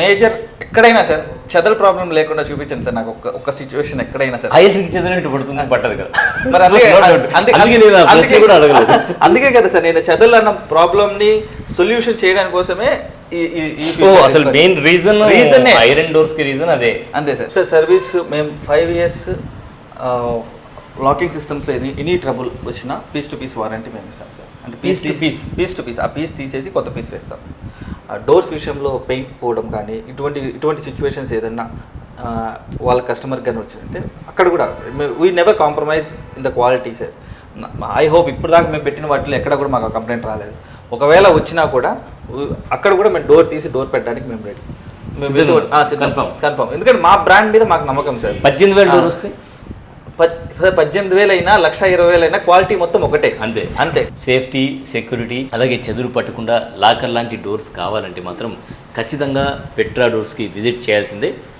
Major ఎక్కడైనా sir చెదల problem లేకుండా చూపించండి సార్ నాకు ఒక ఒక సిచ్యువేషన్ ఎక్కడైనా సార్. ఐరన్కి చెందినట్టు పడుతుంది పట్టదు కదా. మరి అందుకే కూడా అడగలేదు. అందుకే కదా సార్ నేను చెదలు అన్న ప్రాబ్లం ని సొల్యూషన్ చేయడానికి కోసమే అసలు. మెయిన్ రీజన్ ఏ. ఐరన్ డోర్స్కి రీజన్ అదే. అంతే సార్. సార్ సర్వీస్ మేము ఫైవ్ ఇయర్స్ లాకింగ్ సిస్టమ్స్లో ఎనీ ఎనీ ట్రబుల్ వచ్చినా పీస్ టు పీస్ వారంటీ మేము ఇస్తాం సార్. అంటే Piece to piece. Piece to piece ఆ పీస్ తీసేసి కొత్త పీస్ వేస్తాం. డోర్స్ విషయంలో పెయింట్ పోవడం కానీ ఇటువంటి ఇటువంటి సిచ్యువేషన్స్ ఏదన్నా వాళ్ళ కస్టమర్ కానీ వచ్చిందంటే అక్కడ కూడా we never compromise in the quality sir I hope ఇప్పుడు దాకా మేము పెట్టిన వాటిలో ఎక్కడ కూడా మాకు కంప్లైంట్ రాలేదు. ఒకవేళ వచ్చినా కూడా అక్కడ కూడా మేము డోర్ తీసి డోర్ పెట్టడానికి మేము రెడీ. Confirm. కన్ఫర్మ్ ఎందుకంటే మా బ్రాండ్ మీద మాకు నమ్మకం సార్ పద్దెనిమిది వేల డోర్ వస్తే? పద్దెనిమిది వేలైనా లక్ష ఇరవై వేలైనా క్వాలిటీ మొత్తం ఒకటే. అంతే. అంతే. సేఫ్టీ సెక్యూరిటీ అలాగే చెదురు పట్టకుండా లాకర్ లాంటి డోర్స్ కావాలంటే మాత్రం ఖచ్చితంగా పెట్రా డోర్స్కి విజిట్ చేయాల్సిందే.